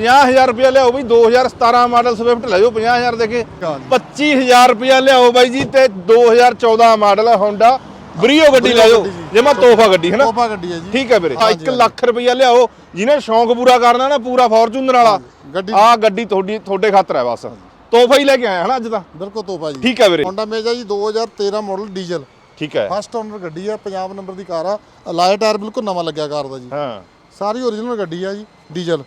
50000 ਰੁਪਇਆ ਲਿਆਓ ਬਈ 2017 ਮਾਡਲ ਸਵਿਫਟ ਲੈ ਜਾਓ 50000 ਦੇ ਕੇ। 25000 ਰੁਪਇਆ ਲਿਆਓ ਬਾਈ ਜੀ ਤੇ 2014 ਮਾਡਲ ਹੋਂਡਾ ਬਰੀਓ ਗੱਡੀ ਲੈ ਜਾਓ ਜਿਵੇਂ ਤੋਹਫਾ ਗੱਡੀ ਹੈ ਨਾ ਤੋਹਫਾ ਗੱਡੀ ਹੈ ਜੀ। ਠੀਕ ਹੈ ਵੀਰੇ। ਹਾਂਜੀ, 1 ਲੱਖ ਰੁਪਇਆ ਲਿਆਓ ਜਿਹਨੇ ਸ਼ੌਂਕ ਪੂਰਾ ਕਰਨਾ ਨਾ ਪੂਰਾ ਫੋਰਚੂਨਰ ਵਾਲਾ। ਗੱਡੀ ਆ ਗੱਡੀ ਤੁਹਾਡੀ ਤੁਹਾਡੇ ਖਾਤਰ ਹੈ ਬਸ। ਤੋਹਫਾ ਹੀ ਲੈ ਕੇ ਆਇਆ ਹਨਾ ਅੱਜ ਤਾਂ? ਬਿਲਕੁਲ ਤੋਹਫਾ ਜੀ। ਠੀਕ ਹੈ ਵੀਰੇ। Honda ਮੇਜਾ ਜੀ 2013 ਮਾਡਲ ਡੀਜ਼ਲ ਠੀਕ ਹੈ। ਫਸਟ ਓਨਰ ਗੱਡੀ ਆ ਪੰਜਾਬ ਨੰਬਰ ਦੀ ਕਾਰ ਆ। ਅਲਾਈ ਟਾਇਰ ਬਿਲਕੁਲ ਨਵਾਂ ਲੱਗਿਆ ਕਾਰ ਦਾ ਜੀ। ਹਾਂ। ਸਾਰੀ ਓਰੀਜਨਲ ਗੱਡੀ ਆ ਜੀ ਡੀਜ਼ਲ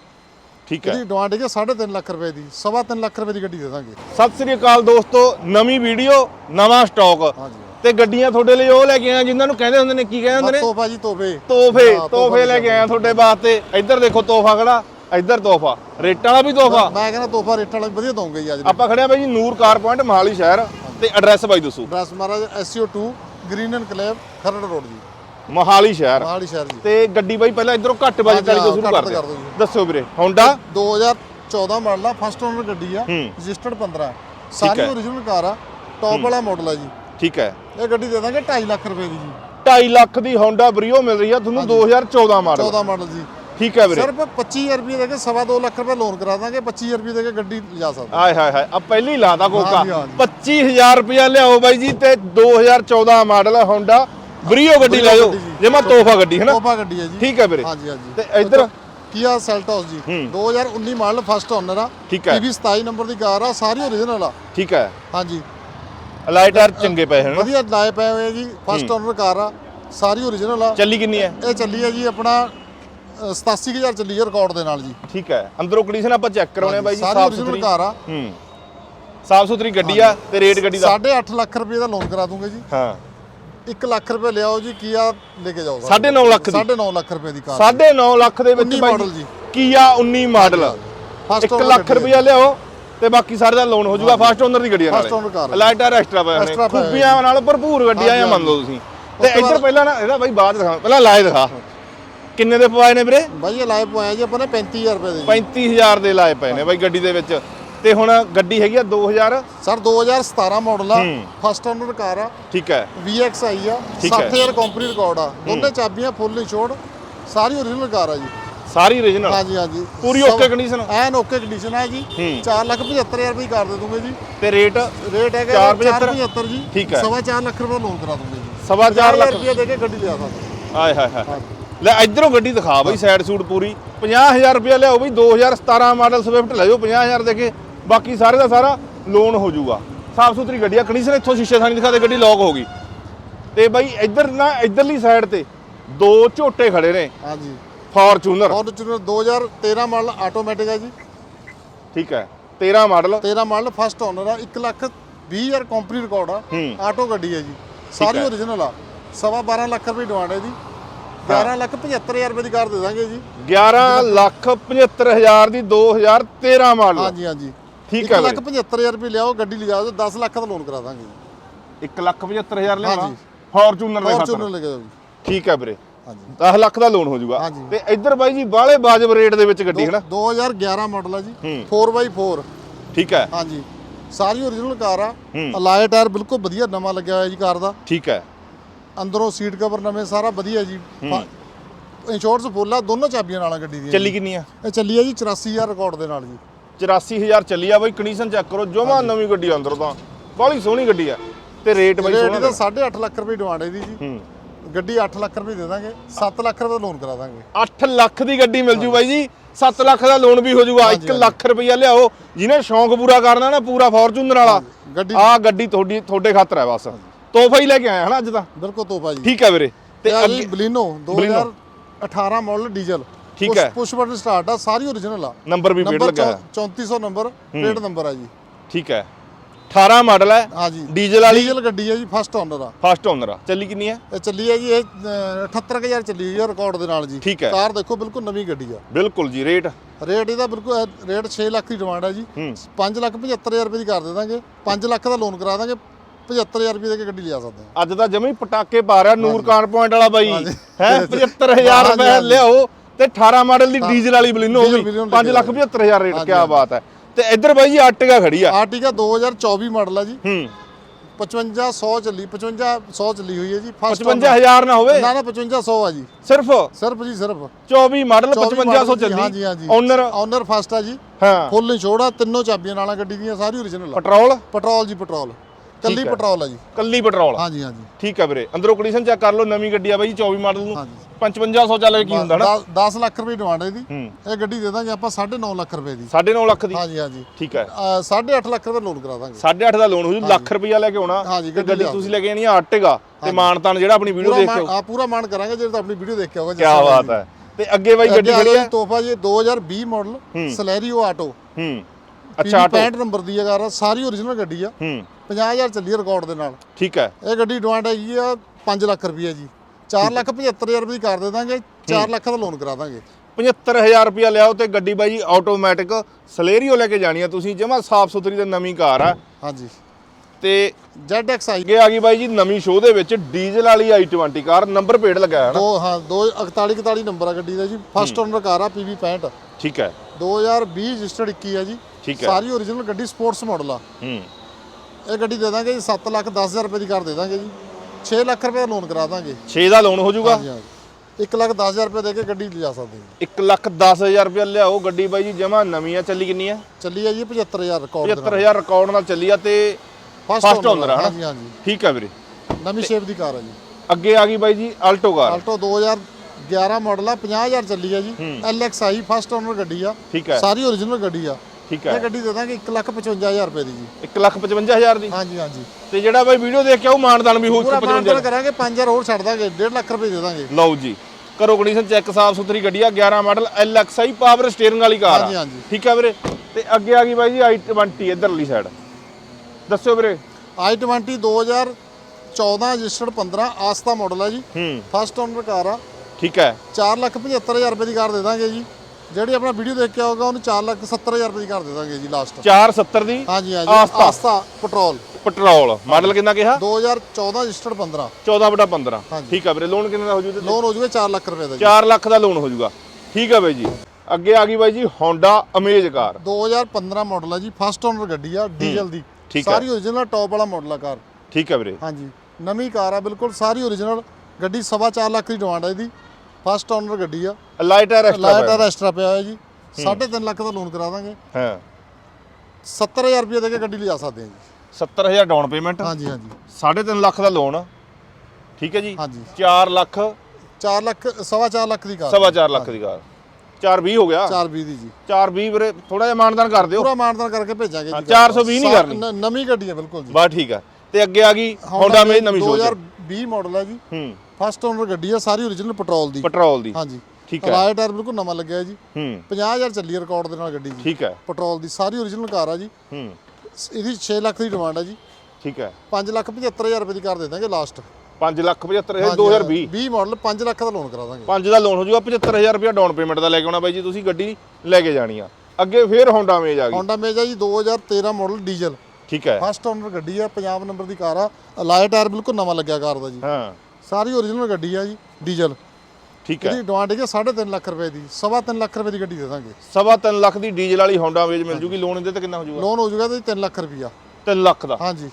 ਠੀਕ ਹੈ। ਇਹਦੀ ਡਿਮਾਂਡ ਹੈਗੀ 3.5 ਲੱਖ ਰੁਪਏ ਦੀ ਸਵਾ ਤਿੰਨ ਲੱਖ ਰੁਪਏ ਦੀ ਗੱਡੀ ਦੇ ਦਾਂਗੇ। ਸਤਿ ਸ੍ਰੀ ਅਕਾਲ ਦੋਸਤੋ ਨਵੀਂ ਵੀਡੀਓ ਨਵਾਂ ਸਟਾਕ ਹਾਂਜੀ। ਤੇ ਗੱਡੀਆਂ ਤੁਹਾਡੇ ਲਈ ਉਹ ਲੈ ਕੇ ਆਇਆ ਜਿਨ੍ਹਾਂ ਨੂੰ ਕਹਿੰਦੇ ਹੁੰਦੇ ਨੇ ਕੀ ਕਹਿੰਦੇ ਹੁੰਦੇ ਨੇ? ਤੋਹਫਾ ਜੀ ਤੋਹਫੇ। ਤੋਹਫੇ ਤੋਹਫੇ ਲੈ ਕੇ ਆਇਆ ਤੁਹਾਡੇ ਵਾਸਤੇ। ਇੱਧਰ ਦੇਖੋ ਤੋਹਫਾ ਖੜਾ ਇੱਧਰ ਤੋਹਫਾ। ਰੇਟਾਂ ਵਾਲਾ ਵੀ ਤੋਹਫਾ। ਮੈਂ ਕਹਿੰਦਾ ਤੋਹਫਾ ਰੇਟ ਵਾਲਾ ਵੀ ਵਧੀਆ ਦਊਂਗੇ ਜੀ ਅੱਜ। ਆਪਾਂ ਖੜਿਆ ਬਾਈ ਜੀ ਨੂਰ ਕਾਰ ਪੁਆਇੰਟ ਮਹਾਲੀ ਸ਼ਹਿਰ। ਤੇ ਐਡਰੈਸ ਬਾਈ ਦੱਸੋ। Dress Maharaj SCO2 green enclave Kharar road ji. Mohali ਸ਼ਹਿਰ। ਮਹਾਲੀ ਸ਼ਹਿਰ ਜੀ। ਤੇ ਗੱਡੀ ਬਾਈ ਪਹਿਲਾਂ ਇਧਰੋਂ ਘੱਟ ਬਜਟ ਵਾਲੀ ਤੋਂ ਸ਼ੁਰੂ ਘੱਟ ਕਰਦੇ ਕਰ ਦਿਓ ਜੀ। ਦੱਸੋ ਵੀਰੇ ਹੋਂਡਾ 2014 ਮਾਡਲ ਆ ਫਸਟ ਓਨਰ ਗੱਡੀ ਆ ਹੂੰ। ਰਜਿਸਟਰਡ 15 ਸਾਰੀ ਹੈ। ਓਰੀਜਨਲ ਕਾਰ ਆ ਟੌਪ ਵਾਲਾ ਮਾਡਲ ਆ ਜੀ। ਠੀਕ ਹੈ। ਇਹ ਗੱਡੀ ਦੇ ਦਾਂਗੇ 2.5 ਲੱਖ ਰੁਪਏ ਦੀ ਜੀ। 2.5 ਲੱਖ ਦੀ ਹੋਂਡਾ ਬਰੀਓ ਮਿਲ ਰਹੀ ਆ ਤੁਹਾਨੂੰ 2014 ਮਾਡਲ। 14 ਮਾਡਲ ਜੀ। ਠੀਕ ਹੈ ਵੀਰੇ। ਸਿਰਫ 25000 ਰੁਪਏ ਦੇ ਕੇ ਸਵਾ ਦੋ ਲੱਖ ਰੁਪਏ ਲੋਨ ਕਰਾ ਦਾਂਗੇ 25000 ਰੁਪਏ ਦੇ ਕੇ ਗੱਡੀ ਲਿਜਾ ਸਕਦੇ ਆਏ ਹਾਏ ਹਾਏ ਆ ਪਹਿਲੀ ਲਾਦਾ ਕੋਕਾ। ਹਾਂਜੀ, ਹਾਂਜੀ। 25000 ਰੁਪਇਆ ਲਿਆਓ ਬਾਈ ਜੀ ਤੇ 2014 ਮਾਡਲ ਹੋਂਡਾ ਬਰੀਓ ਗੱਡੀ ਲੈ ਜਾਓ। ਜਿਵੇਂ ਤੋਹਫਾ ਗੱਡੀ ਹੈ ਨਾ? ਟੋਪਾ ਗੱਡੀ ਹੈ ਜੀ। ਠੀਕ ਹੈ ਵੀਰੇ। ਹਾਂਜੀ ਹਾਂਜੀ। ਤੇ ਇੱਧਰ? ਕੀਆ ਸੈਲਟੋਸ ਜੀ। ਹੂੰ। 2019 ਮਾਡਲ ਫਸਟ ਓਨਰ ਆ। ਠੀਕ ਹੈ। PV 27 ਨੰਬਰ ਦੀ ਕਾਰ ਆ ਸਾਰੀ ਓਰੀਜਨਲ ਆ। ਠੀਕ ਹੈ। ਹਾਂਜੀ। ਅਲਾਈ ਟਾਇਰ ਚੰਗੇ ਪਏ ਹਨ ਵਧੀਆ ਲਾਏ ਪਏ ਹੋਏ ਜੀ ਫਸਟ ਓਨਰ ਕਾਰ ਆ ਸਾਰੀ ਓਰੀਜਨਲ ਆ। ਚੱਲੀ ਕਿੰਨੀ ਹੈ? ਇਹ ਚੱਲੀ ਹੈ ਜੀ ਆਪਣਾ ਅ, 87000 ਚੱਲੀ ਹੈ ਰਿਕਾਰਡ ਦੇ ਨਾਲ ਜੀ। ਠੀਕ ਹੈ। ਅੰਦਰੋਂ ਕੰਡੀਸ਼ਨ ਆਪਾਂ ਚੈੱਕ ਕਰਾਉਣੇ ਆ ਬਾਈ ਜੀ ਸਾਰੀ ਸਾਫ਼ ਓਰੀਜਨਲ ਸੁਥਰੀ। ਕਾਰ ਆ। ਹੂੰ। ਸਾਫ਼ ਸੁਥਰੀ ਗੱਡੀ ਆ ਤੇ ਰੇਟ ਗੱਡੀ ਦਾ। 8.5 ਲੱਖ ਰੁਪਏ ਦਾ ਲੋਨ ਕਰਾ ਦੂੰਗੇ ਜੀ। ਹਾਂ। 1 ਲੱਖ ਰੁਪਏ ਲਿਆਓ ਜੀ ਕੀਆ ਲੈ ਕੇ ਜਾਓ 9.5 ਲੱਖ ਦੀ। 9.5 ਲੱਖ ਰੁਪਏ ਦੀ ਕਾਰ 9.5 ਲੱਖ ਦੇ ਵਿੱਚ 19 ਬਾਈ ਮਾਡਲ ਜੀ। ਕੀਆ 19 ਮਾਡਲ 1 ਲੱਖ ਰੁਪਇਆ ਲਿਆਓ ਤੇ ਬਾਕੀ ਸਾਰੇ ਦਾ ਲੋਨ ਹੋ ਜਾਊਗਾ ਫਸਟ ਓਨਰ ਦੀ ਗੱਡੀ ਆ First owner ਕਾਰ ਆ। ਲਾਈਟਰ ਐਕਸਟਰਾ ਪਿਆ ਨੇ। Extra ਪਿਆ ਖੂਬੀਆਂ ਨਾਲ ਭਰਪੂਰ ਗੱਡੀ ਆ ਮੰਨ ਲਓ ਤੁਸੀਂ। ਤੇ ਤੋਂ ਇੱਧਰ ਬਾਅਦ- ਪਹਿਲਾਂ ਨਾ ਇਹਦਾ ਬਾਈ ਬਾਅਦ ਦਿਖਾ ਪਹਿਲਾਂ ਲਾਏ ਦਿਖਾ। ਕਿੰਨੇ ਦੇ ਪਵਾਏ ਨੇ ਵੀਰੇ? ਬਾਈ ਇਹ ਲਾਈਵ ਪਵਾਇਆ ਜੀ ਆਪਾਂ ਨੇ 35000 ਰੁਪਏ ਦੇ ਜੀ। 35000 ਦੇ ਲਾਏ ਪਏ ਨੇ ਬਾਈ ਗੱਡੀ ਦੇ ਵਿੱਚ। ਤੇ ਹੁਣ ਗੱਡੀ ਹੈਗੀ ਆ 2000 ਸਰ 2017 ਮਾਡਲ ਆ ਹੂੰ। ਫਸਟ ਓਨਰ ਕਾਰ ਆ। ਠੀਕ ਹੈ। VX ਆਈ ਆ ਠੀਕ ਹੈ। 60000 ਕੰਪਨੀ ਰਿਕਾਰਡ ਆ। ਦੋਨੇ ਚਾਬੀਆਂ ਫੁੱਲ ਇੰਸ਼ੋਰਡ ਸਾਰੀ ਓਰੀਜਨਲ ਕਾਰ ਆ ਜੀ। ਸਾਰੀ origignal ਹਾਂਜੀ ਹਾਂਜੀ। ਪੂਰੀ ਸਭ- okay condition? ਐਨ ਓਕੇ ਕੰਡੀਸ਼ਨ ਆ ਜੀ। ਹੂੰ। 475000 ਰੁਪਏ ਕਰ ਦੇ ਦੂੰਗੇ ਜੀ। ਤੇ ਰੇਟ ਰੇਟ ਹੈਗਾ ਚਾਰ 475 ਜੀ। ਠੀਕ ਹੈ। ਸਵਾ ਚਾਰ ਲੱਖ ਰੁਪਏ ਲੋਨ ਕਰਾ ਦੂੰਗੇ ਜੀ। ਸਵਾ ਚਾਰ ਲੱਖ? ਰੁਪਏ ਦੇ ਕੇ ਗੱਡੀ ਲਿਆ ਸਕਦੇ ਆਏ ਹਾਏ ਹਾਏ। ਲੈ ਇਧਰੋਂ ਗੱਡੀ ਦਿਖਾ ਬਈ ਸਾਈਡ ਸੂਟ ਪੂਰੀ। 50000 ਰੁਪਇਆ ਲਿਆਓ ਬਈ 2017 ਮਾਡਲ ਸਵਿਫਟ ਲੈ ਜਾਓ 50000 ਦੇ ਕੇ। ਬਾਕੀ ਸਾਰੇ ਦਾ ਸਾਰਾ ਲੋਨ ਹੋ ਜਾਊਗਾ। ਸਾਫ਼ ਸੁਥਰੀ ਗੱਡੀ ਆ ਕੰਡੀਸ਼ਨ ਇੱਥੋਂ ਸ਼ੀਸ਼ੇ ਥਾਣੀ ਦਿਖਾ ਦੇ ਗੱਡੀ ਲੌਕ ਹੋ ਗਈ। ਤੇ ਬਾਈ ਇੱਧਰ ਨਾ ਇੱਧਰਲੀ ਸਾਈਡ ਤੇ ਦੋ ਝੋਟੇ ਖੜੇ ਨੇ। ਹਾਂਜੀ। ਫੋਰਚੂਨਰ ਫੋਰਚੂਨਰ 2013 ਮਾਡਲ ਆਟੋਮੈਟਿਕ ਹੈ ਜੀ। ਠੀਕ ਹੈ 13 ਮਾਡਲ 13 ਮਾਡਲ ਫਸਟ ਓਨਰ ਆ 1 ਲੱਖ 20000 ਕੰਪਨੀ ਰਿਕਾਰਡ ਆ। ਆਟੋ ਗੱਡੀ ਹੈ ਜੀ। ਸਾਰੀ। ਓਰੀਜਨਲ ਆ। ਸਵਾ 12 ਲੱਖ ਰੁਪਏ ਡਿਮਾਂਡ ਹੈ ਜੀ। 11 ਲੱਖ 75000 ਰੁਪਏ ਦੀ ਕਾਰ ਦੇ ਦਾਂਗੇ ਜੀ। 11 ਲੱਖ 75000 ਦੀ 2013 ਮਾਡਲ ਹਾਂਜੀ ਹਾਂਜੀ। ਠੀਕ 1 ਹੈ ਲੱਖ 75000 ਰੁਪਏ ਲਿਆਓ ਗੱਡੀ ਲਿਜਾ ਦਿਓ 10 ਲੱਖ ਦਾ ਲੋਨ ਕਰਾ ਦਾਂਗੇ ਜੀ। 1 ਲੱਖ 75000 ਲਿਆਉਣਾ? ਹਾਂਜੀ। ਫੋਰਚੂਨਰ ਦੇ ਫੋਰਚੂਨਰ ਖਾਤਰ। ਲੈ ਕੇ ਜਾਓ ਜੀ। ਠੀਕ ਹੈ ਵੀਰੇ। ਹਾਂਜੀ। 10 ਲੱਖ ਦਾ ਲੋਨ ਹੋ ਜਾਊਗਾ। ਹਾਂਜੀ। ਤੇ ਇੱਧਰ ਬਾਈ ਜੀ ਬਾਹਲੇ ਬਾਜਬ ਰੇਟ ਦੇ ਵਿੱਚ ਗੱਡੀ ਹੈ ਨਾ 2011 ਮਾਡਲ ਆ ਜੀ। ਹੂੰ। 4x4 ਠੀਕ ਹੈ ਹਾਂਜੀ। ਸਾਰੀ ਓਰੀਜਨਲ ਕਾਰ ਆ। ਹੂੰ। ਅਲਾਈ ਟਾਇਰ ਬਿਲਕੁਲ ਵਧੀਆ ਨਵਾਂ ਲੱਗਿਆ ਹੋਇਆ ਜੀ ਕਾਰ ਦਾ। ਠੀਕ ਹੈ ਅੰਦਰੋਂ ਸੀਟ ਕਵਰ ਨਵੇਂ ਸਾਰਾ ਵਧੀਆ ਜੀ। ਇੰਸ਼ੋਰੈਂਸ ਫੁੱਲ ਆ ਦੋਨੋਂ ਚਾਬੀਆਂ ਨਾਲ ਆ ਗੱਡੀ ਦੀ ਚੱਲੀ ਕਿੰਨੀ ਆ? ਇਹ ਚੱਲੀ ਆ ਜੀ 84000 ਰਿਕਾਰਡ ਦੇ ਨਾਲ ਜੀ। 84000 ਚੱਲੀ ਆ ਬਾਈ ਕੰਡੀਸ਼ਨ ਚੈੱਕ ਕਰੋ ਜਮਾ ਨਵੀਂ ਗੱਡੀ ਆ ਅੰਦਰ ਤਾਂ। ਬਾਹਲੀ ਸੋਹਣੀ ਗੱਡੀ ਆ ਤੇ ਰੇਟ ਬਾਈ ਰੇਟ ਸੋਹਣਾ ਇਹਦਾ। 8.5 ਲੱਖ ਰੁਪਏ ਡਿਮਾਂਡ ਇਹਦੀ ਜੀ। ਹੂੰ। ਗੱਡੀ 8 ਲੱਖ ਰੁਪਏ ਦੇ ਦਾਂਗੇ 7 ਲੱਖ ਰੁਪਏ ਦਾ ਲੋਨ ਕਰਾ ਦਾਂਗੇ। 8 ਲੱਖ ਦੀ ਗੱਡੀ ਮਿਲ ਜੂ ਬਾਈ ਜੀ 7 ਲੱਖ ਦਾ ਲੋਨ ਵੀ ਹੋ ਜਾਊਗਾ 1 ਲੱਖ ਰੁਪਈਆ ਲਿਆਓ ਜਿਹਨੇ ਸ਼ੌਂਕ ਪੂਰਾ ਕਰਨਾ ਨਾ ਪੂਰਾ ਫੋਰਚੂਨਰ ਵਾਲਾ ਗੱਡੀ ਆ ਗੱਡੀ ਤੁਹਾਡੀ ਤੁਹਾਡੇ ਖਾਤਰ ਹੈ ਬਸ। ਤੋਹਫਾ ਹੀ ਲੈ ਕੇ ਆਇਆ ਹਨਾ ਅੱਜ ਤਾਂ? ਬਿਲਕੁਲ ਤੋਪਾ ਜੀ। ਠੀਕ ਹੈ ਵੀਰੇ। ਤੇ ਤੇ ਅੱਗੇ ਬਲੀਨੋ 2018 ਮਾਡਲ ਡੀਜ਼ਲ। ਠੀਕ ਹੈ। ਪੁਸ਼ ਬਟਨ ਸਟਾਰਟ ਆ ਸਾਰੀ ਓਰੀਜਨਲ ਆ। ਨੰਬਰ ਵੀ ਨੰਬਰ ਲੱਗਾ। ਹੈ 3400 ਨੰਬਰ ਪੇਡ ਨੰਬਰ ਆ ਜੀ। ਠੀਕ ਹੈ। 18 ਮਾਡਲ ਹੈ ਹਾਂ ਜੀ। ਡੀਜ਼ਲ ਵਾਲੀ। ਡੀਜ਼ਲ ਗੱਡੀ ਹੈ ਜੀ ਫਸਟ ਓਨਰ ਆ। ਫਸਟ ਓਨਰ ਆ। ਚੱਲੀ ਕਿੰਨੀ ਹੈ? ਇਹ ਚੱਲੀ ਹੈ ਜੀ ਇਹ ਅ, 78000 ਚੱਲੀ ਹੈ ਰਿਕਾਰਡ ਦੇ ਨਾਲ ਜੀ। ਠੀਕ ਹੈ। ਕਾਰ ਦੇਖੋ ਬਿਲਕੁਲ ਨਵੀਂ ਗੱਡੀ ਆ। ਬਿਲਕੁਲ ਜੀ ਰੇਟ ਰੇਟ ਇਹਦਾ ਬਿਲਕੁਲ ਰੇਟ 6 ਲੱਖ ਦੀ ਡਿਮਾਂਡ ਹੈ ਜੀ। ਹੂੰ। 5 ਲੱਖ 75000 ਰੁਪਏ ਦੀ ਕਰ ਦੇ ਦਾਂਗੇ। 5 ਲੱਖ ਦਾ ਲੋਨ ਕਰਾ ਦਾਂਗੇ। 75000 ਰੁਪਏ ਦੇ ਕੇ ਗੱਡੀ ਲਿਆ ਸਕਦੇ ਆ ਅੱਜ ਤਾਂ ਜਮੀ ਪਟਾਕੇ ਪਾ ਰਿਹਾ ਨੂਰ ਕਾਰ ਪੁਆਇੰਟ ਵਾਲਾ ਬਾਈ। ਹੈ? 75000 ਹਾਂਜੀ, ਰੁਪਏ। ਲਿਆਓ। ਤੇ 18 ਮਾਡਲ ਦੀ ਡੀਜ਼ਲ ਵਾਲੀ ਬਲਿਨੋ ਡੀਜ਼ਲ ਹੋਗੀ ਬਲਿਨੋ 5 ਲੱਖ 75000 ਰੇਟ ਕੀ ਬਾਤ ਹੈ। ਤੇ ਇੱਧਰ ਬਾਈ ਜੀ ਆਰਟਿਗਾ ਖੜੀ ਆ। ਆਰਟੀਕਾ 2024 ਮਾਡਲ ਆ ਜੀ। ਹੂੰ। 5500 ਚੱਲੀ 5500 ਚੱਲੀ ਹੋਈ ਹੈ ਜੀ ਫਸਟ 55000 ਨਾ ਹੋਵੇ। ਨਾ ਨਾ 5500 ਆ ਜੀ। ਸਿਰਫ? ਸਿਰਫ ਜੀ ਸਿਰਫ। 24 ਮਾਡਲ 5500 ਚੱਲੀ। ਹਾਂਜੀ ਹਾਂਜੀ। ਓਨਰ ਓਨਰ ਫਸਟ ਆ ਜੀ। ਹਾਂ। ਫੁੱਲ ਆ ਤਿੰਨੋਂ ਚਾਬੀਆਂ ਨਾਲਾਂ ਗੱਡੀ ਦੀਆਂ ਸਾਰੀ ਓਰੀਜਨਲ ਪੈਟਰੋਲ ਪੈਟਰੋਲ ਜੀ ਪੈਟਰੋਲ ਕੱਲੀ ਹੈ। ਪੈਟਰੋਲ ਆ ਜੀ। ਕੱਲੀ ਪੈਟਰੋਲ ਹਾਂਜੀ ਹਾਂਜੀ। ਠੀਕ ਹੈ ਵੀਰੇ। ਅੰਦਰੋਂ ਕੰਡੀਸ਼ਨ ਚੈੱਕ ਕਰ ਲਓ ਨਵੀਂ ਗੱਡੀ ਆ ਬਾਈ 24 ਮਾਡਲ ਨੂੰ। ਹਾਂਜੀ। 5500 ਚੱਲ ਕੇ ਕੀ ਹੁੰਦਾ ਨਾ? 10 ਲੱਖ ਰੁਪਏ ਡਿਮਾਂਡ ਹੈ ਇਹਦੀ। ਹੂੰ। ਇਹ ਗੱਡੀ ਦੇ ਦਾਂਗੇ ਆਪਾਂ 9.5 ਲੱਖ ਰੁਪਏ ਦੀ। 9.5 ਲੱਖ ਦੀ? ਹਾਂਜੀ ਹਾਂਜੀ। ਠੀਕ ਹੈ। ਅਹ ਸਾਢੇ ਅੱਠ ਲੱਖ ਰੁਪਏ ਲੋਨ ਕਰਾ ਦਾਂਗੇ। 8.5 ਦਾ ਲੋਨ ਹੋ ਜੂ ਲੱਖ ਰੁਪਈਆ ਲੈ ਕੇ ਆਉਣਾ। ਤੇ ਗੱਡੀ ਤੁਸੀਂ ਲੈ ਕੇ ਆਣੀ ਆ ਆਰਟਿਗਾ ਤੇ ਮਾਨਤਾਨ ਜਿਹੜਾ ਆਪਣੀ ਵੀਡੀਓ ਦੇਖ ਕੇ ਆ ਪੂਰਾ ਮਾਣ ਕਰਾਂਗੇ ਜੇ ਤਾਂ ਆਪਣੀ ਵੀਡੀਓ ਦੇਖ ਕੇ ਆਓਗੇ ਕੀ ਬਾਤ ਹੈ। ਤੇ ਅੱਗੇ ਬਾਈ ਗੱਡੀ ਖੜੀ ਹੈ। ਤੋਹਫਾ ਜੀ 2020 ਮਾਡਲ ਸਲੈਰੀਓ ਆਟੋ ਹੂੰ। ਅੱਛਾ ਆਟੋ। 65 ਨੰਬਰ ਦੀ ਹੈ ਯਾਰ ਸਾਰੀ ਓਰੀਜਨਲ ਗੱਡੀ ਆ। ਹੂੰ। 50000 ਚੱਲੀ ਰਿਕਾਰਡ ਦੇ ਨਾਲ। ਠੀਕ ਹੈ। ਇਹ ਗੱਡੀ ਡਿਮਾਂਡ ਹੈਗੀ ਆ 5 ਲੱਖ ਰੁਪਏ ਜੀ। 4 ਲੱਖ 75000 ਰੁਪਏ ਦੀ ਕਰ ਦੇ ਦਾਂਗੇ 4 ਲੱਖ ਦਾ ਲੋਨ ਕਰਾ ਦਾਂਗੇ। 75000 ਰੁਪਇਆ ਲਿਆਓ ਤੇ ਗੱਡੀ ਬਾਈ ਜੀ ਆਟੋਮੈਟਿਕ ਸਲੇਰੀਓ ਲੈ ਕੇ ਜਾਣੀ ਆ ਤੁਸੀਂ ਜਮਾ ਸਾਫ਼ ਸੁਥਰੀ ਤੇ ਨਵੀਂ ਕਾਰ ਆ। ਹਾਂਜੀ। ਤੇ ZX ਆਈ ਅੱਗੇ ਆ ਗਈ ਬਾਈ ਜੀ ਨਵੀਂ ਸ਼ੋਅ ਦੇ ਵਿੱਚ ਡੀਜ਼ਲ ਵਾਲੀ i20 ਕਾਰ ਨੰਬਰ ਪਲੇਟ ਲਗਾਇਆ ਹੈ ਨਾ? ਦੋ ਹਾਂ 2 41 41 ਨੰਬਰ ਆ ਗੱਡੀ ਦਾ ਜੀ। ਫਸਟ ਓਨਰ ਕਾਰ ਆ PV 65 ਠੀਕ ਹੈ। 2020 ਰਜਿਸਟਰਡ 21 ਆ ਜੀ। ਠੀਕ ਹੈ। ਸਾਰੀ ਓਰੀਜਨਲ ਗੱਡੀ ਸਪੋਰਟਸ ਮਾਡਲ ਆ। ਹੂੰ। ਇਹ ਗੱਡੀ ਦੇ ਦਾਂਗੇ ਜੀ 7 ਲੱਖ 10000 ਰੁਪਏ ਦੀ ਕਰ ਦੇ ਦਾਂਗੇ ਜੀ। 6 ਲੱਖ ਰੁਪਏ ਦਾ ਲੋਨ ਕਰਾ ਦਾਂਗੇ। 6 ਦਾ ਲੋਨ ਹੋ ਜਾਊਗਾ? ਹਾਂਜੀ ਹਾਂਜੀ। 1 ਲੱਖ 10000 ਰੁਪਏ ਦੇ ਕੇ ਗੱਡੀ ਲਿਜਾ ਸਕਦੇ ਹਾਂ 1 ਲੱਖ 10000 ਰੁਪਇਆ ਲਿਆਓ ਗੱਡੀ ਬਾਈ ਜੀ ਜਮਾ ਨਵੀਂ ਆ ਚੱਲੀ ਕਿੰਨੀ ਆ ਚੱਲੀ ਆ ਜੀ 75000 ਰਿਕਾਰਡ 75000 ਰਿਕਾਰਡ ਨਾਲ। ਚੱਲੀ ਆ ਤੇ first owner ਆ? ਹਾਂਜੀ ਹਾਂਜੀ। ਠੀਕ ਹੈ ਵੀਰੇ। ਨਵੀਂ ਸ਼ੇਪ ਦੀ ਕਾਰ ਆ ਜੀ। ਅੱਗੇ ਆ ਗਈ ਬਾਈ ਜੀ ਆਲਟੋ ਕਾਰ। ਆਲਟੋ 2011 ਮਾਡਲ ਆ 50000 ਚੱਲੀ ਆ ਜੀ। LX ਆਈ ਫਸਟ ਓਨਰ ਗੱਡੀ ਆ। ਸਾਰੀ ਓਰੀਜਨਲ ਗੱਡੀ ਆ। ਠੀਕ ਇਹ ਹੈ। ਗੱਡੀ ਦੇ ਦਾਂਗੇ 1 ਲੱਖ 55000 ਰੁਪਏ ਦੀ ਜੀ। 1 ਲੱਖ 55000 ਦੀ? ਹਾਂਜੀ ਹਾਂਜੀ। ਤੇ ਜਿਹੜਾ ਬਾਈ ਵੀਡੀਓ ਦੇਖ ਕੇ ਆਉ ਮਾਨਦਾਨ ਵੀ ਹੋਊ ਪੂਰਾ 55 ਮਾਨਤਨ ਕਰਾਂਗੇ 5000 ਹੋਰ ਛੱਡ ਦਾਂਗੇ 1.5 ਲੱਖ ਰੁਪਏ ਦੇ ਦਾਂਗੇ। ਲਓ ਜੀ ਕਰੋ ਕੰਡੀਸ਼ਨ ਚੈੱਕ ਸਾਫ਼ ਸੁਥਰੀ ਗੱਡੀ ਆ 11 ਮਾਡਲ LXI ਪਾਵਰ ਸਟੀਅਰਿੰਗ ਵਾਲੀ ਕਾਰ ਹਾਂਜੀ ਆ। ਹਾਂਜੀ ਠੀਕ ਆ ਵੀਰੇ? ਤੇ ਅੱਗੇ ਆ ਗਈ ਬਾਈ ਜੀ i20 ਇਧਰਲੀ ਸਾਈਡ ਦੱਸਿਓ ਵੀਰੇ। i20 2014 ਰਜਿਸਟਰਡ 15 ਆਸਤਾ ਮਾਡਲ ਆ ਜੀ। ਹੂੰ। ਫਸਟ ਓਨਰ ਕਾਰ ਆ। ਠੀਕ ਹੈ। 4 ਲੱਖ 75000 ਰੁਪਏ ਦੀ ਕਾਰ ਦੇ ਦਾਂਗੇ ਜੀ। ਜਿਹੜੀ ਆਪਣਾ ਵੀਡੀਓ ਦੇਖ ਕੇ ਆਊਗਾ ਉਹਨੂੰ 4 ਲੱਖ 70000 ਰੁਪਏ ਦੀ ਕਾਰ ਦੇ ਦਾਂਗੇ ਜੀ ਲਾਸਟ 470 ਦੀ ਹਾਂਜੀ ਹਾਂਜੀ। ਆਸਤਾ। ਆਸਤਾ ਪੈਟਰੋਲ ਪੈਟਰੋਲ ਮਾਡਲ ਕਿੰਨਾ ਕਿਹਾ? 2014 ਰਜਿਸਟਰਡ 15 14 ਬਟਾ 15 ਹਾਂਜੀ। ਠੀਕ ਆ ਵੀਰੇ ਲੋਨ ਕਿੰਨੇ ਦਾ ਹੋ ਜੂ ਲੋਨ ਹੋ ਜੂਗਾ 4 ਲੱਖ ਰੁਪਏ ਦਾ ਜੀ। 4 ਲੱਖ ਦਾ ਲੋਨ ਹੋ ਜਾਊਗਾ ਠੀਕ ਆ ਬਾਈ ਜੀ। ਅੱਗੇ ਆ ਗਈ ਬਾਈ ਜੀ Honda ਅਮੇਜ ਕਾਰ 2015 ਮਾਡਲ ਆ ਜੀ ਫਸਟ ਓਨਰ ਗੱਡੀ ਆ ਡੀਜ਼ਲ ਦੀ। ਠੀਕ ਹੈ। ਸਾਰੀ ਓਰੀਜਨਲ ਟੌਪ ਵਾਲਾ ਮਾਡਲ ਆ ਕਾਰ ਠੀਕ ਆ ਵੀਰੇ। ਹਾਂਜੀ। ਨਵੀਂ ਕਾਰ ਆ ਬਿਲਕੁਲ ਸਾਰੀ ਓਰੀਜਨਲ ਗੱਡੀ ਸਵਾ ਚਾਰ ਲੱਖ ਦੀ ਡਿਮਾਂਡ ਆ ਇਹਦੀ। ਫਸਟ ਓਨਰ ਗੱਡੀ ਆ। ਲਾਈਟ ਹੈ ਲਾਈਟ ਰੈਸਟਰਾ ਐਕਸਟਰਾ ਪਿਆ ਹੋਇਆ ਜੀ। 3.5 ਲੱਖ ਦਾ ਲੋਨ ਕਰਾ ਦਾਂਗੇ। ਹਾਂ। 70000 ਰੁਪਏ ਦੇ ਕੇ ਗੱਡੀ ਲਿਜਾ ਸਕਦੇ ਹਾਂ ਜੀ। 70000 ਡਾਊਨ ਪੇਮੈਂਟ ਹਾਂਜੀ ਹਾਂਜੀ। 3.5 ਲੱਖ ਦਾ ਲੋਨ ਠੀਕ ਹੈ ਜੀ। ਹਾਂਜੀ। 4 ਲੱਖ। 4 ਲੱਖ ਸਵਾ ਚਾਰ ਲੱਖ ਦੀ ਕਾਰ। ਸਵਾ 4 ਲੱਖ ਦੀ ਕਾਰ। 420 ਹੋ ਗਿਆ। 420 ਦੀ ਜੀ। 420 ਵੀਰੇ ਥੋੜਾ ਜਿਹਾ ਮਾਨਦਾਨ ਕਰ ਦਿਓ। ਪੂਰਾ ਮਾਨਦਾਨ ਕਰਕੇ ਭੇਜਾਂਗੇ ਜੀ 420 ਨਹੀਂ ਕਰਨੀ। ਨਵੀਂ ਗੱਡੀ ਹੈ ਬਿਲਕੁਲ ਜੀ। ਬਸ ਠੀਕ ਆ ਤੇ ਅੱਗੇ ਆ ਗਈ Honda ਅਮੇਜ ਨਵੀਂ ਸੋਚ। 2020 ਮਾਡਲ ਹੈ ਜੀ। ਹੂੰ। ਫਸਟ ਓਨਰ ਗੱਡੀ ਆ ਸਾਰੀ ਓਰੀਜਨਲ ਪੈਟਰੋਲ ਦੀ। ਪੈਟਰੋਲ ਦੀ। ਹਾਂਜੀ। ਠੀਕ ਹੈ। ਰਾਇ ਟਾਇਰ ਬਿਲਕੁਲ ਨਵਾਂ ਲੱਗਿਆ ਜੀ। ਹੂੰ। 50000 ਚੱਲੀ ਰਿਕਾਰਡ ਦੇ ਨਾਲ ਗੱਡੀ ਜੀ। ਠੀਕ ਹੈ। ਪੈਟਰੋਲ ਦੀ ਸਾਰੀ ਓਰੀਜਨਲ ਕਾਰ ਆ ਜੀ। ਹੂੰ। ਇਹਦੀ 6 ਲੱਖ ਦੀ ਡਿਮਾਂਡ ਆ ਜੀ। ਠੀਕ ਹੈ। 5 ਲੱਖ 75000 ਰੁਪਏ ਦੀ ਕਰ ਦੇ ਦਾਂਗੇ ਲਾਸਟ 5 ਲੱਖ 75000 2020 20 ਮਾਡਲ 5 ਲੱਖ ਦਾ ਲੋਨ ਕਰਾ ਦਾਂਗੇ। 5 ਦਾ ਲੋਨ ਹੋ ਜਾਊਗਾ 75000 ਰੁਪਏ ਡਾਊਨ ਪੇਮੈਂਟ ਦਾ ਲੈ ਕੇ ਆਉਣਾ ਬਾਈ ਜੀ ਤੁਸੀਂ ਗੱਡੀ ਲੈ ਕੇ ਜਾਣੀ ਆ। ਅੱਗੇ ਫੇਰ Honda ਅਮੇਜ ਆ ਗਈ। Honda ਮੇਜਾ ਜੀ 2013 ਮਾਡਲ ਡੀਜ਼ਲ ਠੀਕ ਹੈ। ਫਸਟ ਓਨਰ ਗੱਡੀ ਆ ਪੰਜਾਬ ਨੰਬਰ ਦੀ ਕਾਰ ਆ। ਅਲਾਈ ਟਾਇਰ ਬਿਲਕੁਲ ਨਵਾਂ ਲੱਗਿਆ ਕਾਰ ਦਾ ਜੀ। ਹਾਂ। ਸਾਰੀ ਓਰੀਜਨਲ ਗੱਡੀ ਆ ਜੀ ਡੀਜ਼ਲ ਠੀਕ ਹੈ। ਇਹਦੀ ਡਿਮਾਂਡ ਹੈਗੀ 3.5 ਲੱਖ ਰੁਪਏ ਦੀ ਸਵਾ ਤਿੰਨ ਲੱਖ ਰੁਪਏ ਦੀ ਗੱਡੀ ਦੇ ਦਾਂਗੇ। ਸਵਾ ਤਿੰਨ ਲੱਖ ਦੀ ਡੀਜ਼ਲ ਵਾਲੀ Honda ਅਮੇਜ ਮਿਲ ਜੂਗੀ ਲੋਨ ਇਹਦੇ ਤੇ ਕਿੰਨਾ ਹੋ ਜਾਊਗਾ ਲੋਨ ਹੋ ਜਾਊਗਾ ਤੇ 3 ਲੱਖ ਰੁਪਿਆ 3 ਲੱਖ ਦਾ? ਹਾਂਜੀ।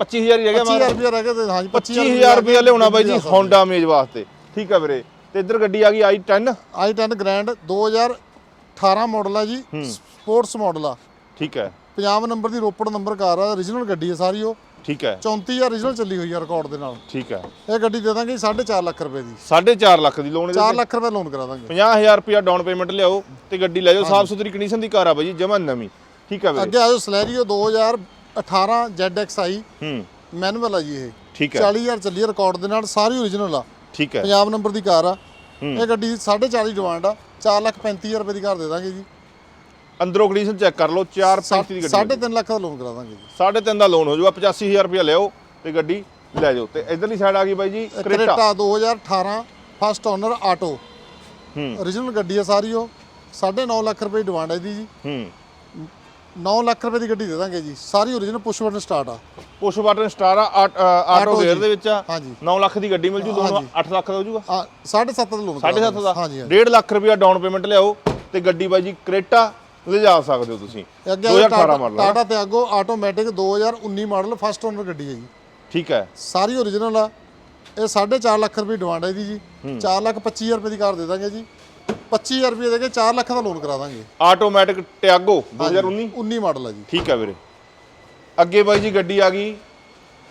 25000 ਹੀ ਰਹਿ ਗਿਆ 25000 ਰੁਪਿਆ ਰਹਿ ਗਿਆ ਤੇ ਹਾਂਜੀ 25000 ਰੁਪਏ ਲਿਆਉਣਾ ਬਾਈ ਜੀ Honda ਅਮੇਜ ਵਾਸਤੇ। ਠੀਕ ਹੈ ਵੀਰੇ। ਤੇ ਇੱਧਰ ਗੱਡੀ ਆ ਗਈ i10 i10 ਗ੍ਰੈਂਡ 2018 ਮਾਡਲ ਆ ਜੀ ਸਪੋਰਟਸ ਮਾਡਲ ਆ। ਠੀਕ ਹੈ। ਪੰਜਾਬ ਨੰਬਰ ਦੀ ਰੋਪੜ ਨੰਬਰ ਕਾਰ ਆ origignal ਗੱਡੀ ਆ ਸਾਰੀ ਉਹ। ਠੀਕ ਹੈ। 34000 origignal ਚੱਲੀ ਹੋਈ ਆ ਰਿਕਾਰਡ ਦੇ ਨਾਲ। ਠੀਕ ਹੈ। ਇਹ ਗੱਡੀ ਦੇ ਦਾਂਗੇ 4.5 ਲੱਖ ਰੁਪਏ ਦੀ। 4.5 ਲੱਖ ਦੀ ਲੋਨ ਇਹਦੇ 4 ਲੱਖ ਰੁਪਏ ਲੋਨ ਕਰਾ ਦਾਂਗੇ। 50000 ਰੁਪਇਆ ਡਾਊਨ ਪੇਮੈਂਟ ਲਿਆਓ ਤੇ ਗੱਡੀ ਲੈ ਜਾਓ। ਸਾਫ਼ ਸੁਥਰੀ ਕੰਡੀਸ਼ਨ ਦੀ ਕਾਰ ਆ ਬਾਈ ਜਮਾ ਨਵੀਂ। ਠੀਕ ਹੈ ਵੀਰੇ। ਅੱਗੇ ਆਜੋ ਸਲੈਰੀਓ 2018 ZXi ਹੂੰ। ਮੈਨੂਅਲ ਆ ਜੀ ਇਹ। ਠੀਕ ਹੈ। 40000 ਚੱਲੀ ਰਿਕਾਰਡ ਦੇ ਨਾਲ ਸਾਰੀ origignal ਆ। ਠੀਕ ਹੈ। ਪੰਜਾਬ ਨੰਬਰ ਦੀ ਕਾਰ ਆ। ਹੂੰ। ਇਹ ਗੱਡੀ 4.5 ਡਿਮਾਂਡ ਆ। 4 ਲੱਖ 35000 ਰੁਪਏ ਦੀ ਕਾਰ ਦੇ ਦਾਂਗੇ ਜੀ। ਅੰਦਰੋਂ ਕੰਡੀਸ਼ਨ ਚੈੱਕ ਕਰ ਲਓ 4.35 ਦੀ ਗੱਡੀ 3.5 ਲੱਖ ਦਾ ਲੋਨ ਕਰਾ ਦਾਂਗੇ ਜੀ। 3.5 ਦਾ ਲੋਨ ਹੋ ਜਾਊਗਾ 85000 ਰੁਪਇਆ ਲਿਆਓ ਤੇ ਗੱਡੀ ਲੈ ਜਾਓ। ਤੇ ਇਧਰਲੀ ਸਾਈਡ ਆ ਗਈ ਬਾਈ ਜੀ Creta. Creta 2018 first owner auto ਹੂੰ। Origignal ਗੱਡੀ ਆ ਸਾਰੀ ਉਹ। 9.5 ਲੱਖ ਰੁਪਏ ਦੀ ਡਿਮਾਂਡ ਹੈ ਇਹਦੀ ਜੀ। ਹੂੰ। 9 ਲੱਖ ਰੁਪਏ ਦੀ ਗੱਡੀ ਦੇ ਦਾਂਗੇ ਜੀ। ਸਾਰੀ origignal ਪੁਸ਼ ਬਟਨ ਸਟਾਰਟ ਆ। ਪੁਸ਼ ਬਟਨ ਸਟਾਰ ਆ ਆਟ- ਗੇਅਰ। ਦੇ ਵਿੱਚ ਆ। ਹਾਂਜੀ। 9 ਲੱਖ ਦੀ ਗੱਡੀ ਮਿਲ ਜੂ ਹਾਂਜੀ। 8 ਲੱਖ ਦਾ ਹੋ ਜਾਊਗਾ। ਆ 7.5 ਦਾ ਲੋਨ 7.5 ਦਾ। ਹਾਂਜੀ ਹਾਂਜੀ। 1.5 ਲੱਖ ਰੁਪਇਆ ਡਾਊਨ ਪੇਮੈਂਟ ਲਿਆਓ ਤੇ ਗੱਡੀ ਬਾਈ ਜੀ ਕਰੇਟਾ ਲਿਜਾ ਸਕਦੇ ਹੋ ਤੁਸੀਂ। ਇਹ ਅੱਗੇ 2018 model. Tata Tiago automatic 2019 model first owner ਗੱਡੀ ਹੈ ਜੀ ਠੀਕ ਹੈ। ਸਾਰੀ ਓਰੀਜਨਲ ਆ। ਇਹ 4.5 ਲੱਖ ਰੁਪਏ ਡਿਮਾਂਡ ਹੈ ਜੀ। 4 ਲੱਖ 25000 ਰੁਪਏ ਦੀ ਕਾਰ ਦੇ ਦਾਂਗੇ ਜੀ। 25000 ਰੁਪਏ ਦੇ ਕੇ 4 ਲੱਖ ਦਾ ਲੋਨ ਕਰਾ ਦਾਂਗੇ। ਆਟੋਮੈਟਿਕ ਟਿਆਗੋ 2019 19 ਮਾਡਲ ਹੈ ਜੀ। ਠੀਕ ਹੈ ਵੀਰੇ। ਅੱਗੇ ਬਾਈ ਜੀ ਗੱਡੀ ਆ ਗਈ।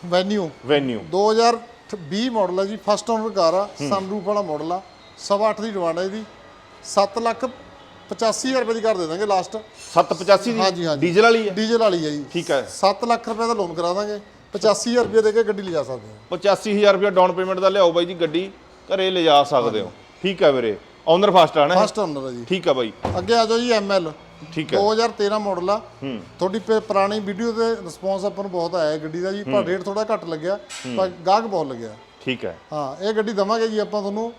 ਵੈਨਿਊ ਵੈਨਿਊ 2020 ਮਾਡਲ ਹੈ ਜੀ ਫਸਟ ਓਨਰ ਕਾਰ ਆ। ਸਨਰੂਫ ਵਾਲਾ ਮਾਡਲ ਆ। ਸਵਾ ਅੱਠ ਦੀ ਡਿਮਾਂਡ ਹੈ ਇਹਦੀ। 7 ਲੱਖ 85000 ਰੁਪਏ ਦੀ ਕਾਰ ਦੇ ਦਾਂਗੇ ਲਾਸਟ 785 ਹਾਂਜੀ, ਦੀ ਹਾਂਜੀ। ਡੀਜ਼ਲ ਵਾਲੀ ਹੈ ਡੀਜ਼ਲ ਵਾਲੀ ਹੈ ਜੀ। ਠੀਕ ਹੈ 7 ਲੱਖ ਰੁਪਏ ਦਾ ਲੋਨ ਕਰਾ ਦਾਂਗੇ। 85000 ਰੁਪਏ ਦੇ ਕੇ ਗੱਡੀ ਲਿਜਾ ਸਕਦੇ ਹਾਂ 85000 ਰੁਪਏ ਡਾਊਨ ਪੇਮੈਂਟ ਦਾ ਲਿਆਓ ਬਾਈ ਜੀ ਗੱਡੀ ਘਰੇ ਲਿਜਾ ਸਕਦੇ ਹੋ। ਠੀਕ ਹੈ ਵੀਰੇ। ਓਨਰ ਫਾਸਟ ਆ ਨਾ ਇਹ? ਫਸਟ ਓਨਰ ਹੈ ਜੀ। ਠੀਕ ਹੈ ਬਾਈ। ਅੱਗੇ ਆ ਜਾਓ ਜੀ ਐਮਐਲ ਠੀਕ ਹੈ 2013 ਮਾਡਲ ਆ। ਹੂੰ। ਤੁਹਾਡੀ ਪ- ਪੁਰਾਣੀ ਵੀਡੀਓ ਤੇ ਰਿਸਪੌਂਸ ਆਪਾਂ ਨੂੰ ਬਹੁਤ ਆਇਆ ਹੈ ਗੱਡੀ ਦਾ ਜੀ। ਪਰ ਰੇਟ ਥੋੜਾ ਘੱਟ ਲੱਗਿਆ ਪਰ ਗਾਹਕ ਬਹੁਤ ਲੱਗਿਆ। ਠੀਕ ਹੈ ਹਾਂ ਇਹ ਗੱਡੀ ਦਵਾਂਗੇ ਜੀ ਆਪਾਂ ਤੁਹਾਨੂੰ।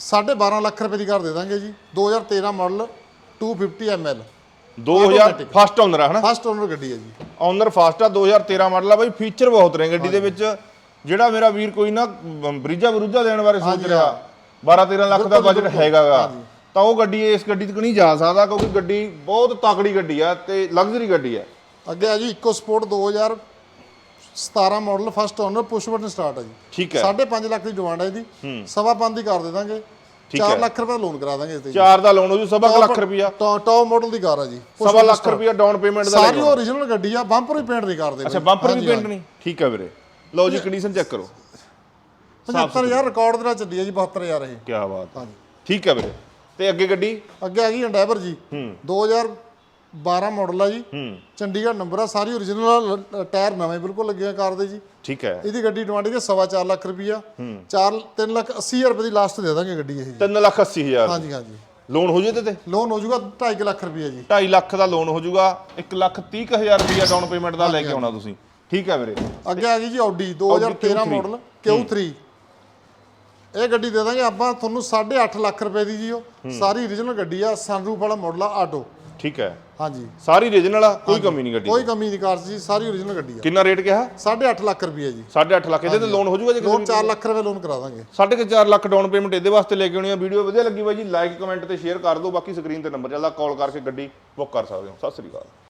12.5 ਲੱਖ ਰੁਪਏ ਦੀ ਕਾਰ ਦੇ ਦਾਂਗੇ ਜੀ। 2013 ਮਾਡਲ 250 ml 2000 ਫਸਟ ਓਨਰ ਹੈ ਨਾ ਫਸਟ ਓਨਰ ਗੱਡੀ ਹੈ ਜੀ। ਓਨਰ ਫਾਸਟ ਆ 2013 ਮਾਡਲ ਆ ਬਾਈ ਫੀਚਰ ਬਹੁਤ ਨੇ ਗੱਡੀ ਦੇ ਵਿੱਚ। ਜਿਹੜਾ ਮੇਰਾ ਵੀਰ ਕੋਈ ਨਾ ਬਰੀਜਾ ਬਰੂਜਾ ਲੈਣ ਬਾਰੇ ਸੋਚ ਰਿਹਾ। 12 13 ਲੱਖ ਦਾ ਬਜਟ ਹੈਗਾਗਾ। ਤਾਂ ਉਹ ਗੱਡੀ ਇਸ ਗੱਡੀ ਤੱਕ ਨਹੀਂ ਜਾ ਸਕਦਾ ਕਿਉਂਕਿ ਗੱਡੀ ਬਹੁਤ ਤਕੜੀ ਗੱਡੀ ਆ ਤੇ ਲਗਜ਼ਰੀ ਗੱਡੀ ਆ। ਅੱਗੇ ਆ ਜੀ EcoSport 17 model first owner push button start ਹੈ ਜੀ। ਠੀਕ ਹੈ। 5.5 ਲੱਖ ਦੀ ਡਿਮਾਂਡ ਹੈ ਇਹਦੀ। ਸਵਾ ਪੰਜ ਦੀ ਕਰ ਦੇ ਦਾਂਗੇ। 4 ਲੱਖ ਰੁਪਏ ਲੋਨ ਕਰਾ ਦਾਂਗੇ ਇਸ ਤੇ 4 ਦਾ ਲੋਨ ਹੋ ਜੂ ਸਵਾ ਲੱਖ ਰੁਪਿਆ ਟੌਪ ਮਾਡਲ ਦੀ ਕਾਰ ਜੀ। ਸਵਾ ਲੱਖ ਰੁਪਿਆ ਡਾਊਨ ਪੇਮੈਂਟ ਦਾ ਸਾਰੀ ਓਰੀਜਨਲ ਗੱਡੀ ਆ ਬੰਪਰ ਵੀ ਪੇਂਟ ਨਹੀਂ ਕਰਦੇ ਅੱਛਾ ਬੰਪਰ ਵੀ ਪੇਂਟ ਨਹੀਂ। ਠੀਕ ਆ ਵੀਰੇ। ਲਓ ਜੀ ਕੰਡੀਸ਼ਨ ਚੈੱਕ ਕਰੋ। 75000 ਰਿਕਾਰਡ ਦੇ ਨਾਲ ਚੱਲੀ ਆ ਜੀ 72000 ਇਹ। ਕੀ ਬਾਤ ਹੈ। ਠੀਕ ਆ ਵੀਰੇ। ਤੇ ਅੱਗੇ ਗੱਡੀ? ਅੱਗੇ ਆ ਗਈ ਡਰਾਈਵਰ ਜੀ। 12 ਮਾਡਲ ਆ ਜੀ। ਚੰਡੀਗੜ੍ਹ ਨੰਬਰ ਆ ਸਾਰੀ origignal ਟਾਇਰ ਨਵੇਂ ਬਿਲਕੁਲ ਲੱਗੇ ਆ ਕਾਰ ਦੇ ਜੀ। ਠੀਕ ਹੈ। ਇਹਦੀ ਗੱਡੀ ਡਿਮਾਂਡ ਹੈ 4.5 ਲੱਖ ਰੁਪਈਆ। 4 3 ਲੱਖ 80 ਰੁਪਏ ਲਾਸਟ ਦੇ ਦਾਂਗੇ ਗੱਡੀ ਇਹ 3 ਲੱਖ 80 ਹਜ਼ਾਰ। ਹਾਂਜੀ ਹਾਂਜੀ। ਲੋਨ ਹੋ ਜੂ ਤੇ? ਲੋਨ ਹੋ ਜੂਗਾ 2.5 ਲੱਖ ਰੁਪਈਆ ਜੀ। 2.5 ਲੱਖ ਦਾ ਲੋਨ ਹੋ ਜੂਗਾ। 1 ਲੱਖ 30 ਰੁਪਈਆ ਡਾਊਨ ਪੇਮੈਂਟ ਦਾ ਲੈ ਕੇ ਆਉਣਾ ਤੁਸੀਂ। ਠੀਕ ਹੈ ਵੀਰੇ। ਅੱਗੇ ਆ ਗਈ ਜੀ ਆਡੀ 2013 ਮਾਡਲ Q3 ਇਹ ਗੱਡੀ ਦੇ ਦਾਂਗੇ ਆਪਾਂ ਤੁਹਾਨੂੰ 8.5 ਲੱਖ ਰੁਪਏ ਦੀ ਜੀ ਉਹ। ਸਾਰੀ origignal ਗੱਡੀ ਆ ਸਨਰੂਫ ਵਾਲਾ ਮਾਡਲ ਆ ਆਟੋ ਠੀਕ ਹੈ। ਹਾਂਜੀ। ਸਾਰੀ ਰੀਜਨਲ ਆ ਕੋਈ ਕਮੀ ਨਹੀਂ ਗੱਡੀ ਕੋਈ ਕਮੀ ਨਹੀਂ ਕਾਰ ਜੀ ਸਾਰੀ ਓਰੀਜਨਲ ਗੱਡੀ ਆ। ਕਿੰਨਾ ਰੇਟ ਕਿਹਾ? 8.5 ਲੱਖ ਰੁਪਏ ਜੀ। 8.5 ਲੱਖ। ਇਹਦੇ ਤੇ ਲੋਨ ਹੋ ਜਾਊਗਾ ਜੇ ਲੋਨ 4 ਲੱਖ ਰੁਪਏ ਲੋਨ ਕਰਾ ਦਾਂਗੇ। ਸਾਢੇ ਕੁ ਚਾਰ ਲੱਖ ਡਾਊਨ ਪੇਮੈਂਟ ਇਹਦੇ ਵਾਸਤੇ ਲੈ ਕੇ ਆਉਣੀ ਆ। ਵੀਡੀਓ ਵਧੀਆ ਲੱਗੀ ਬਾਈ ਜੀ ਲਾਈਕ ਕਮੈਂਟ ਤੇ ਸ਼ੇਅਰ ਕਰ ਦਿਓ। ਬਾਕੀ ਸਕਰੀਨ ਤੇ ਨੰਬਰ ਚੱਲਦਾ ਕਾਲ ਕਰਕੇ ਗੱਡੀ ਬੁੱਕ ਕਰ ਸਕਦੇ ਹੋ। ਸਤਿ ਸ੍ਰੀ ਅਕਾਲ।